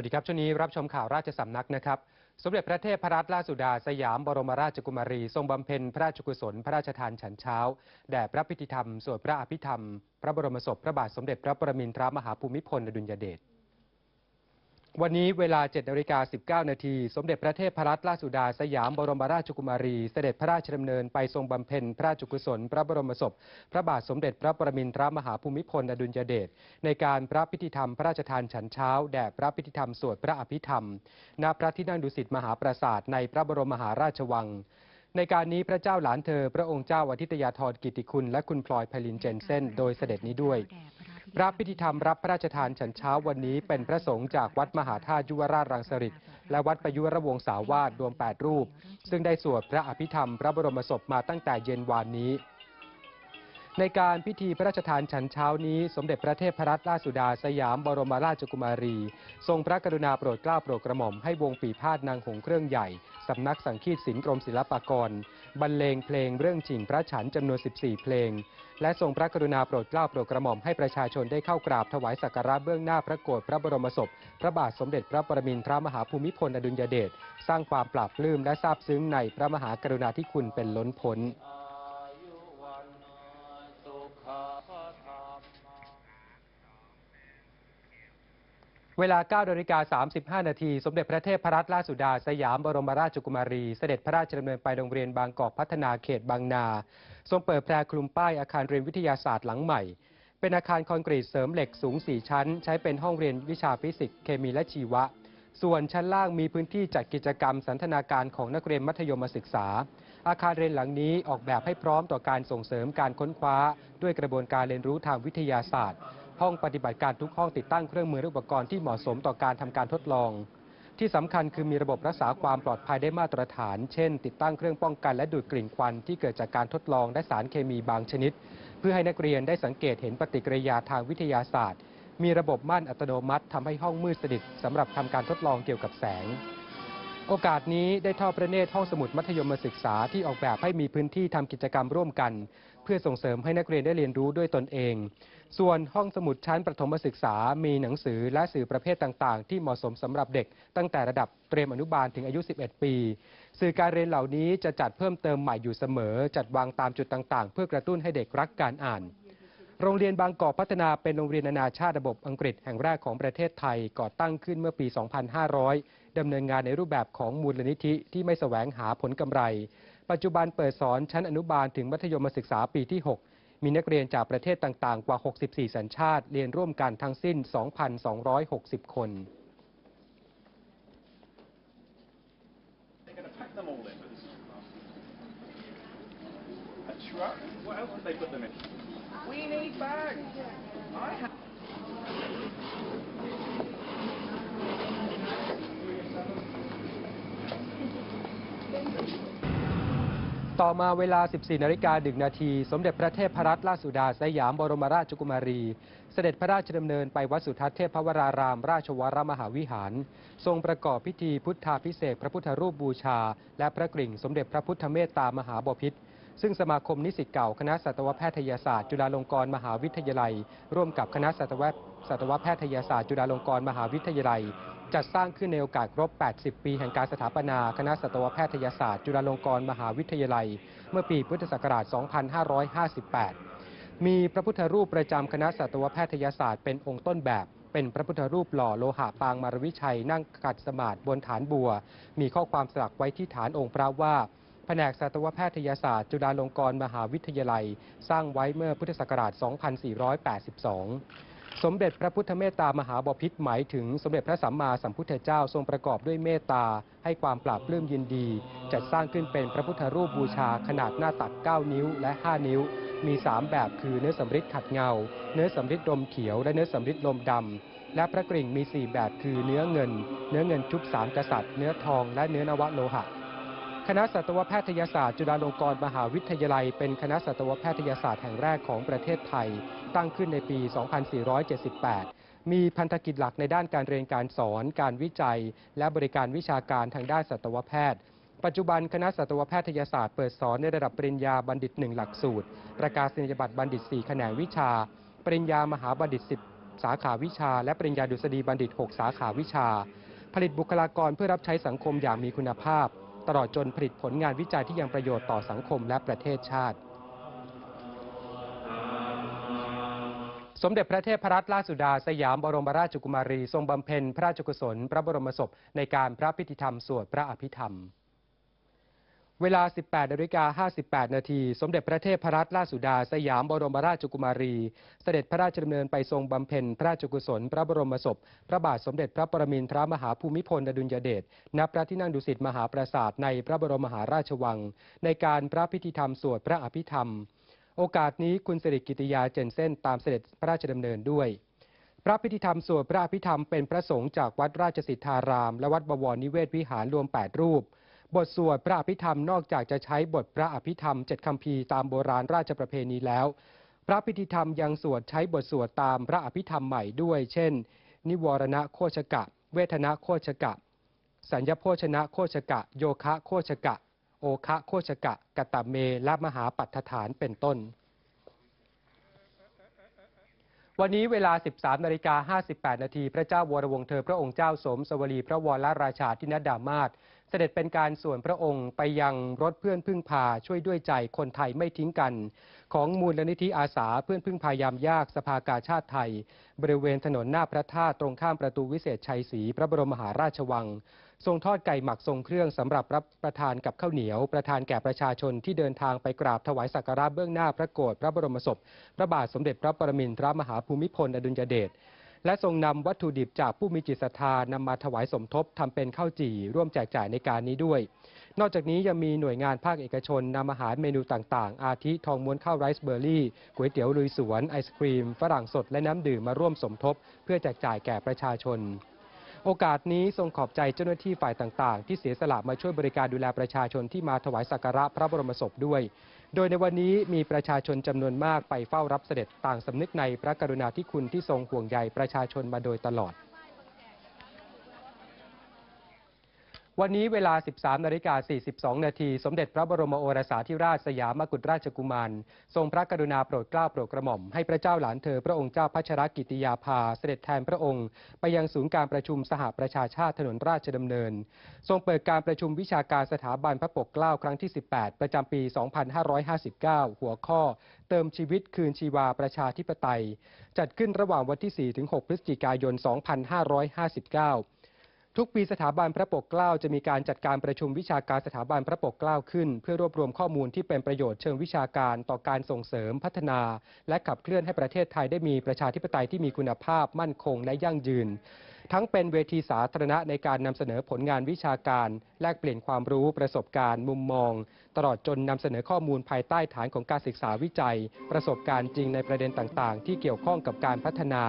วัสดีครับ ช่วงนี้รับชมข่าวราชสำนักนะครับ สมเด็จพระเทพรัตนราชสุดา สยามบรมราชกุมารี ทรงบำเพ็ญพระราชกุศล พระราชทานฉันเช้า แด่พระพิธีธรรม สวดพระอภิธรรม พระบรมศพ พระบาทสมเด็จพระปรมินทรมหาภูมิพลอดุลยเดช วันนี้เวลา7นาฬิกา19 นาที สมเด็จพระเทพรัตนราชสุดาสยามบรมราชกุมารี เสด็จพระราชดำเนินไปทรงบำเพ็ญพระราชกุศล พระบรมศพ พระบาทสมเด็จพระปรมินทรมหาภูมิพลอดุลยเดชในการพระพิธีธรรมพระราชทานฉันเช้า แด่พระพิธีธรรมสวดพระอภิธรรม ณ พระที่นั่งดุสิตมหาปราสาทในพระบรมมหาราชวังในการนี้พระเจ้าหลานเธอ พระองค์เจ้าอาทิตยาธรกิติคุณ และคุณพลอยไพลินเจนเซนโดยเสด็จนี้ด้วย พระพิธีธรรมรับพระราชทานฉันเช้าวันนี้เป็นพระสงฆ์จากวัดมหาธาตุยุวราชรังสฤษและวัดประยุรวงศาวาสรวม 8 รูป ซึ่งได้สวดพระอภิธรรมพระบรมศพมาตั้งแต่เย็นวานนี้ ในการพิธีพระราชทานฉันเช้านี้ สมเด็จพระเทพรัตนราชสุดาสยามบรมราชกุมารี ทรงพระกรุณาโปรดเกล้าโปรดกระหม่อมให้วงปีพาดนางหงส์เครื่องใหญ่ สำนักสังคีตศิลป์กรมศิลปากร บรรเลงเพลงเรื่องฉิงพระฉันจำนวน 14 เพลง และทรงพระกรุณาโปรดเกล้าโปรดกระหม่อมให้ประชาชนได้เข้ากราบถวายสักการะเบื้องหน้าพระโกรธพระบรมศพ พระบาทสมเด็จพระปรมินทรมหาภูมิพลอดุลยเดชสร้างความปราบปลื้มและซาบซึ้งในพระมหากรุณาธิคุณเป็นล้นพ้น เวลา9นาฬิกา35 นาที สมเด็จพระเทพรัตนราชสุดา สยามบรมราชกุมารี เสด็จพระราชดำเนินไปโรงเรียนบางกอกพัฒนาเขตบางนา ทรงเปิดแพรคลุมป้ายอาคารเรียนวิทยาศาสตร์หลังใหม่ เป็นอาคารคอนกรีตเสริมเหล็กสูง 4 ชั้น ใช้เป็นห้องเรียนวิชาฟิสิกส์ เคมีและชีวะ ส่วนชั้นล่างมีพื้นที่จัดกิจกรรมสันทนาการของนักเรียนมัธยมศึกษา อาคารเรียนหลังนี้ออกแบบให้พร้อมต่อการส่งเสริมการค้นคว้า ด้วยกระบวนการเรียนรู้ทางวิทยาศาสตร์ ห้องปฏิบัติการทุกห้องติดตั้งเครื่องมือและอุปกรณ์ที่เหมาะสมต่อการทำการทดลอง ที่สำคัญคือมีระบบรักษาความปลอดภัยได้มาตรฐาน เช่น ติดตั้งเครื่องป้องกันและดูดกลิ่นควันที่เกิดจากการทดลองและสารเคมีบางชนิด เพื่อให้นักเรียนได้สังเกตเห็นปฏิกิริยาทางวิทยาศาสตร์ มีระบบม่านอัตโนมัติทำให้ห้องมืดสนิทสำหรับทำการทดลองเกี่ยวกับแสงโอกาสนี้ได้ทอดพระเนตรห้องสมุดมัธยมศึกษาที่ออกแบบให้มีพื้นที่ทำกิจกรรมร่วมกัน เพื่อส่งเสริมให้นักเรียนได้เรียนรู้ด้วยตนเอง ส่วนห้องสมุดชั้นประถมศึกษา มีหนังสือและสื่อประเภทต่างๆ ที่เหมาะสมสำหรับเด็ก ตั้งแต่ระดับเตรียมอนุบาลถึงอายุ 11 ปี สื่อการเรียนเหล่านี้จะจัดเพิ่มเติมใหม่อยู่เสมอ จัดวางตามจุดต่างๆ เพื่อกระตุ้นให้เด็กรักการอ่านโรงเรียนบางกอกพัฒนาเป็นโรงเรียนนานาชาติระบบอังกฤษแห่งแรกของประเทศไทยก่อตั้งขึ้นเมื่อปี 2500 ดำเนินงานในรูปแบบของมูลนิธิที่ไม่แสวงหาผลกำไร ปัจจุบันเปิดสอนชั้นอนุบาลถึงมัธยมศึกษาปีที่ 6 มีนักเรียนจากประเทศต่างๆ กว่า 64 สัญชาติ เรียนร่วมกันทั้งสิ้น 2,260 คน They're going to pack them all in. A truck? What else did they put them in? We need bags. I have. ต่อมาเวลา 14 นาฬิกา 1 นาที สมเด็จพระเทพรัตนราชสุดาสยามบรมราชกุมารี เสด็จพระราชดำเนินไปวัดสุทัศน์เทพวราราม ราชวรมหาวิหาร ทรงประกอบพิธีพุทธาพิเศษพระพุทธรูปบูชา และพระกริ่ง สมเด็จพระพุทธเมตตามหาบพิตรซึ่งสมาคมนิสิตเก่าคณะสัตวแพทยศาสตร์ จุฬาลงกรณ์มหาวิทยาลัย ร่วมกับคณะสัตวสัตวแพทยศาสตร์ จุฬาลงกรณ์มหาวิทยาลัย จัดสร้างขึ้นในโอกาสครบ 80 ปีแห่งการสถาปนา คณะสัตวแพทยศาสตร์ จุฬาลงกรณ์มหาวิทยาลัย เมื่อปีพุทธศักราช 2558 มีพระพุทธรูปประจำคณะสัตวแพทยศาสตร์เป็นองค์ต้นแบบ เป็นพระพุทธรูปหล่อโลหะปางมารวิชัยนั่งกัดสมาธิบนฐานบัว มีข้อความสลักไว้ที่ฐานองค์พระว่าแผนกสัตวแพทยศาสตร์ จุฬาลงกรณ์มหาวิทยาลัย สร้างไว้เมื่อพุทธศักราช 2482 สมเด็จพระพุทธเมตตามหาบพิตรหมายถึงสมเด็จพระสัมมาสัมพุทธเจ้าทรงประกอบด้วยเมตตา ให้ความปราบปลื้มยินดี จัดสร้างขึ้นเป็นพระพุทธรูปบูชาขนาดหน้าตัก 9 นิ้วและ 5 นิ้ว มี 3 แบบคือเนื้อสำริดขัดเงา เนื้อสำริดลมเขียวและเนื้อสำริดลมดำและพระกริ่งมี 4 แบบคือเนื้อเงิน เนื้อเงินชุบสามกษัตริย์ เนื้อทองและเนื้อนวโลหะ คณะสัตวแพทยศาสตร์จุฬาลงกรณ์มหาวิทยาลัย เป็นคณะสัตวแพทยศาสตร์แห่งแรกของประเทศไทย ตั้งขึ้นในปี 2478 มีพันธกิจหลักในด้านการเรียนการสอน การวิจัย และบริการวิชาการทางด้านสัตวแพทย์ ปัจจุบันคณะสัตวแพทยศาสตร์เปิดสอนในระดับปริญญาบัณฑิต 1 หลักสูตร ประกาศนียบัตรบัณฑิต 4 แขนงวิชา ปริญญามหาบัณฑิต6สาขาวิชา และปริญญาดุษฎีบัณฑิต 6 สาขาวิชา ผลิตบุคลากรเพื่อรับใช้สังคมอย่างมีคุณภาพ ตลอดจนผลิตผลงานวิจัยที่ยังประโยชน์ต่อสังคมและประเทศชาติ สมเด็จพระเทพรัตนราชสุดา สยามบรมราชกุมารี ทรงบำเพ็ญพระราชกุศล พระบรมศพในการพระพิธีธรรมสวดพระอภิธรรม เวลา 18นาฬิกา58 นาที สมเด็จพระเทพรัตนราชสุดา สยามบรมราชกุมารี เสด็จพระราชดำเนินไปทรงบำเพ็ญพระราชกุศล พระบรมศพ พระบาทสมเด็จพระปรมินทรมหาภูมิพลอดุลยเดช ณ พระที่นั่งดุสิตมหาปราสาทในพระบรมมหาราชวัง ในการพระพิธีธรรมสวดพระอภิธรรม โอกาสนี้คุณสิริกิติยาเจนเส้นตามเสด็จพระราชดำเนินด้วยพระพิธีธรรมสวดพระอภิธรรมเป็นพระสงฆ์จากวัดราชสิทธาราม และวัดบวรนิเวศวิหารรวม 8 รูป บทสวดพระอภิธรรมนอกจากจะใช้บทพระอภิธรรมเจ็ดคำพีตามโบราณราชประเพณีแล้ว พระพิธีธรรมยังสวดใช้บทสวดตามพระอภิธรรมใหม่ด้วย เช่น นิวรณโคชกะ เวทนะโคชกะ สัญญโภชนะโคชกะ โยคะโคชกะ โอคะโคชกะกตะเมและมหาปัฏฐานเป็นต้น วันนี้เวลา 13นาฬิกา58 นาที พระเจ้าวรวงศ์เธอพระองค์เจ้าสมสวรีพระวรราชาธินดามาศเสด็จเป็นการส่วนพระองค์ไปยังรถเพื่อนพึ่งพาช่วยด้วยใจคนไทยไม่ทิ้งกัน ของมูลนิธิอาสาเพื่อนพึ่งพายามยากสภากาชาติไทย บริเวณถนนหน้าพระธาตุตรงข้ามประตูวิเศษชัยศรีพระบรมมหาราชวัง ทรงทอดไก่หมักทรงเครื่องสำหรับรับประทานกับข้าวเหนียว ประทานแก่ประชาชนที่เดินทางไปกราบถวายสักการะเบื้องหน้าพระโกรธพระบรมศพ พระบาทสมเด็จพระปรมินทรมหาภูมิพลอดุลยเดชและทรงนำวัตถุดิบจากผู้มีจิตศรัทธานำมาถวายสมทบทำเป็นข้าวจี่ร่วมแจกจ่ายในการนี้ด้วย นอกจากนี้ยังมีหน่วยงานภาคเอกชนนำอาหารเมนูต่างๆ อาทิทองม้วนข้าวไรซ์เบอร์รี่ก๋วยเตี๋ยวลุยสวน ไอศครีม ฝรั่งสดและน้ำดื่มมาร่วมสมทบ เพื่อแจกจ่ายแก่ประชาชน โอกาสนี้ทรงขอบใจเจ้าหน้าที่ฝ่ายต่าง ๆ ที่เสียสละมาช่วยบริการดูแลประชาชนที่มาถวายสักการะพระบรมศพด้วย โดยในวันนี้มีประชาชนจำนวนมากไปเฝ้ารับเสด็จต่างสำนึกในพระกรุณาธิคุณที่ทรงห่วงใยประชาชนมาโดยตลอด วันนี้เวลา 13นาฬิกา42 นาที สมเด็จพระบรมโอรสาธิราชสยามกุฎราชกุมาร ทรงพระกรุณาโปรดเกล้าโปรดกระหม่อม ให้พระเจ้าหลานเธอพระองค์เจ้าพัชรกิติยาภา เสด็จแทนพระองค์ ไปยังศูนย์การประชุมสหประชาชาติถนนราชดำเนิน ทรงเปิดการประชุมวิชาการสถาบันพระปกเกล้าครั้งที่ 18 ประจำปี 2559 หัวข้อ เติมชีวิตคืนชีวาประชาธิปไตย จัดขึ้นระหว่างวันที่ 4-6 พฤศจิกายน 2559 ทุกปีสถาบันพระปกเกล้าจะมีการจัดการประชุมวิชาการสถาบันพระปกเกล้าขึ้น เพื่อรวบรวมข้อมูลที่เป็นประโยชน์เชิงวิชาการต่อการส่งเสริมพัฒนา และขับเคลื่อนให้ประเทศไทยได้มีประชาธิปไตยที่มีคุณภาพมั่นคงและยั่งยืน ทั้งเป็นเวทีสาธารณะในการนำเสนอผลงานวิชาการ แลกเปลี่ยนความรู้ประสบการณ์ มุมมอง ตลอดจนนำเสนอข้อมูลภายใต้ฐานของการศึกษาวิจัย ประสบการณ์จริงในประเด็นต่างๆ ที่เกี่ยวข้องกับการพัฒนา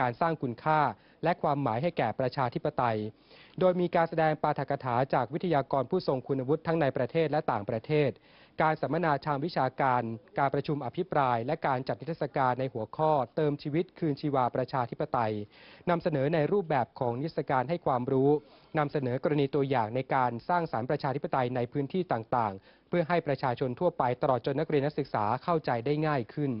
การสร้างคุณค่า และความหมายให้แก่ประชาธิปไตย โดยมีการแสดงปาฐกถาจากวิทยากรผู้ทรงคุณวุฒิทั้งในประเทศและต่างประเทศ การสัมมนาทางวิชาการ การประชุมอภิปราย และการจัดนิทรรศการในหัวข้อ เติมชีวิตคืนชีวาประชาธิปไตยนำเสนอในรูปแบบของนิทรรศการให้ความรู้นำเสนอกรณีตัวอย่างในการสร้างสารรค์ประชาธิปไตยในพื้นที่ต่างๆ เพื่อให้ประชาชนทั่วไปตลอดจนนักเรียนนักศึกษาเข้าใจได้ง่ายขึ้น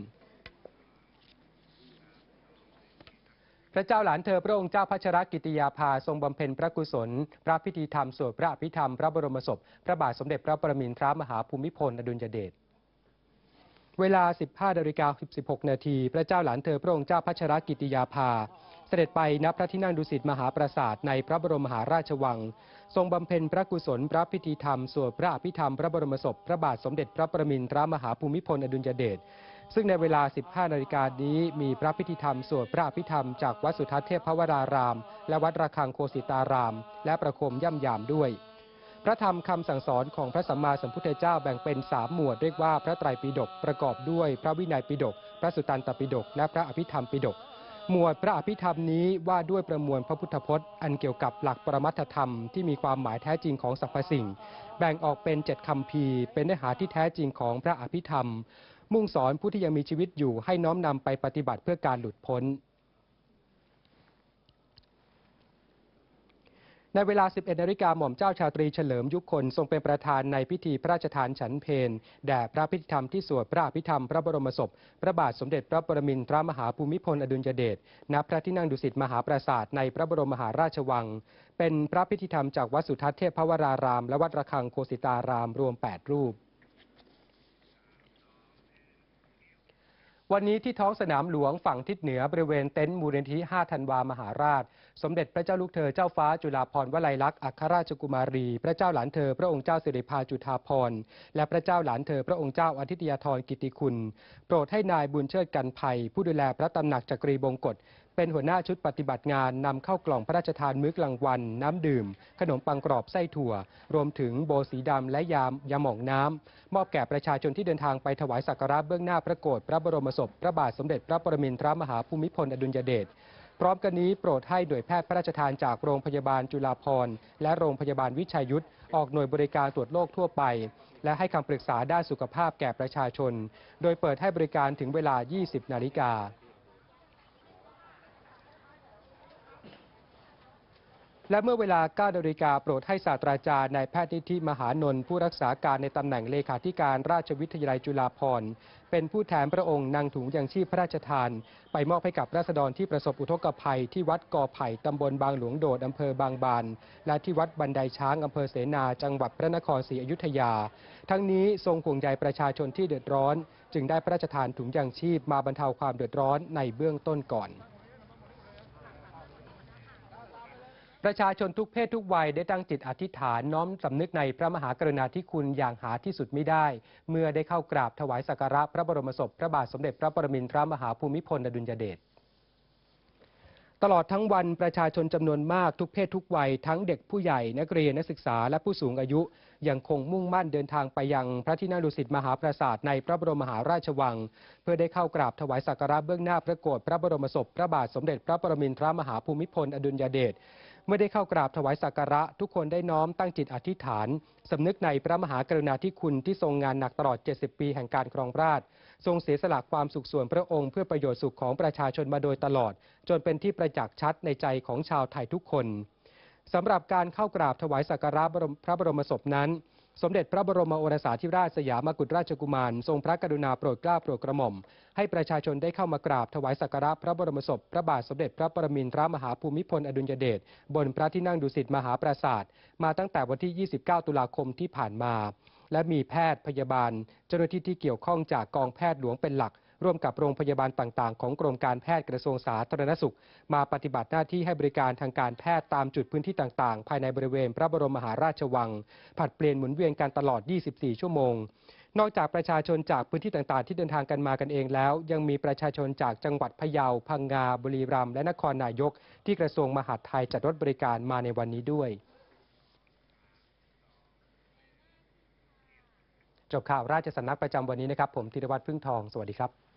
พระเจ้าหลานเธอพระองค์เจ้าพัชรกิติยาภาทรงบำเพ็ญพระกุศล พระพิธีธรรมสวดพระอภิธรรมพระบรมศพ พระบาทสมเด็จพระปรมินทรมหาภูมิพลอดุลยเดชเวลา 15นาฬิกา16 นาที พระเจ้าหลานเธอพระองค์เจ้าพัชรกิติยาภา เสด็จไปณพระที่นั่งดุสิตมหาปราสาทในพระบรมมหาราชวัง ทรงบำเพ็ญพระกุศล พระพิธีธรรม สวดพระอภิธรรม พระบรมศพ พระบาทสมเด็จพระปรมินทรมหาภูมิพลอดุลยเดช ซึ่งในเวลา 15 นาฬิกานี้มีพระพิธีธรรมสวดพระอภิธรรมจากวัดสุทัศน์เทพวราราม และวัดระฆังโคสิตาราม และประโคมย่ำยามด้วย พระธรรมคำสั่งสอนของพระสัมมาสัมพุทธเจ้าแบ่งเป็นสามหมวดเรียกว่าพระไตรปิฎกประกอบด้วย พระวินัยปิฎกพระสุตตันตปิฎกและพระอภิธรรมปิฎกหมวดพระอภิธรรมนี้ว่าด้วยประมวลพระพุทธพจน์ อันเกี่ยวกับหลักปรมัตถธรรมที่มีความหมายแท้จริงของสรรพสิ่ง แบ่งออกเป็นเจ็ดคำพีเป็นเนื้อหาที่แท้จริงของพระอภิธรรม มุ่งสอนผู้ที่ยังมีชีวิตอยู่ให้น้อมนำไปปฏิบัติเพื่อการหลุดพ้น ในเวลา 11 นาฬิกาหม่อมเจ้าชาตรีเฉลิมยุคคลทรงเป็นประธานในพิธีพระราชทานฉันเพลแด่พระพิธีธรรมที่สวดพระอภิธรรมพระบรมศพ พระบาทสมเด็จพระปรมินทรมหาภูมิพลอดุลยเดชณพระที่นั่งดุสิตมหาปราสาทในพระบรมมหาราชวัง เป็นพระพิธีธรรมจากวัดสุทัศน์เทพวราราม และวัดระฆังโคสิตารามรวม 8 รูป วันนี้ที่ท้องสนามหลวงฝั่งทิศเหนือบริเวณเต็นท์มูลนิธิ5ธันวามหาราช สมเด็จพระเจ้าลูกเธอเจ้าฟ้าจุฬาภรณ์วลัยลักษณ์อัครราชกุมารี พระเจ้าหลานเธอพระองค์เจ้าสิริพาจุฑาภรณ์และพระเจ้าหลานเธอพระองค์เจ้าอาทิตยาธรกิติคุณ โปรดให้นายบุญเชิดกันภัยผู้ดูแลพระตำหนักจักรีบงกฎ เป็นหัวหน้าชุดปฏิบัติงานนำเข้ากล่องพระราชทานมื้อกลางวัน น้ำดื่ม ขนมปังกรอบไส้ถั่ว รวมถึงโบสีดำและยามยาหม่องน้ำ มอบแก่ประชาชนที่เดินทางไปถวายสักการะเบื้องหน้าพระโกรธพระบรมศพ พระบาทสมเด็จพระปรมินทรมหาภูมิพลอดุลยเดชพร้อมกันนี้โปรดให้หน่วยแพทย์พระราชทานจากโรงพยาบาลจุฬาภรณ์และโรงพยาบาลวิชัยยุทธออกหน่วยบริการตรวจโรคทั่วไป และให้คำปรึกษาด้านสุขภาพแก่ประชาชน โดยเปิดให้บริการถึงเวลา 20 นาฬิกา และเมื่อเวลา9นาฬิกาโปรดให้ศาสตราจารย์นายแพทย์นิธิมหานนท์ผู้รักษาการในตำแหน่งเลขาธิการราชวิทยาลัยจุฬาภรณ์เป็นผู้แทนพระองค์นำถุงยังชีพพระราชทาน ไปมอบให้กับราษฎรที่ประสบอุทกภัยที่วัดกอไผ่ตำบลบางหลวงโดดอำเภอบางบาน และที่วัดบันไดช้างอำเภอเสนาจังหวัดพระนครศรีอยุธยา ทั้งนี้ทรงห่วงใยประชาชนที่เดือดร้อน จึงได้พระราชทานถุงยังชีพมาบรรเทาความเดือดร้อนในเบื้องต้นก่อน ประชาชนทุกเพศทุกวัยได้ตั้งจิตอธิษฐานน้อมสำนึกในพระมหากรุณาธิคุณอย่างหาที่สุดไม่ได้ เมื่อได้เข้ากราบถวายสักการะพระบรมศพพระบาทสมเด็จพระปรมินทรมหาภูมิพลอดุลยเดชตลอดทั้งวันประชาชนจำนวนมากทุกเพศทุกวัยทั้งเด็กผู้ใหญ่นักเรียนนักศึกษาและผู้สูงอายุ ยังคงมุ่งมั่นเดินทางไปยังพระที่นั่งดุสิตมหาปราสาทในพระบรมมหาราชวัง เพื่อได้เข้ากราบถวายสักการะเบื้องหน้าพระโกรธพระบรมศพพระบาทสมเด็จพระปรมินทรมหาภูมิพลอดุลยเดช เมื่อได้เข้ากราบถวายสักการะ ทุกคนได้น้อมตั้งจิตอธิษฐานสำนึกในพระมหากรุณาธิคุณที่ทรงงานหนักตลอด 70 ปีแห่งการครองราชทรงเสียสละความสุขส่วนพระองค์เพื่อประโยชน์สุขของประชาชนมาโดยตลอด จนเป็นที่ประจักษ์ชัดในใจของชาวไทยทุกคนสำหรับการเข้ากราบถวายสักการะพระบรมศพนั้น สมเด็จพระบรมโอรสาธิราชสยามกุฎราชกุมาร ทรงพระกรุณาโปรดเกล้าโปรดกระหม่อม ให้ประชาชนได้เข้ามากราบถวายสักการะพระบรมศพ พระบาทสมเด็จพระปรมินทรมหาภูมิพลอดุลยเดชบนพระที่นั่งดุสิตมหาปราสาทมาตั้งแต่วันที่ 29 ตุลาคมที่ผ่านมา และมีแพทย์พยาบาล เจ้าหน้าที่ที่เกี่ยวข้องจากกองแพทย์หลวงเป็นหลัก ร่วมกับโรงพยาบาลต่างๆ ของกรมการแพทย์กระทรวงสาธารณสุข มาปฏิบัติหน้าที่ให้บริการทางการแพทย์ตามจุดพื้นที่ต่างๆ ภายในบริเวณพระบรมมหาราชวัง ผัดเปลี่ยนหมุนเวียนกันตลอด 24 ชั่วโมงนอกจากประชาชนจากพื้นที่ต่างๆ ที่เดินทางกันมากันเองแล้ว ยังมีประชาชนจากจังหวัดพะเยา พังงา บุรีรัมย์และนครนายก ที่กระทรวงมหาดไทยจัดรถบริการมาในวันนี้ด้วย จบข่าวราชสำนักประจำวันนี้นะครับ ผมธีรวัตรพึ่งทอง สวัสดีครับ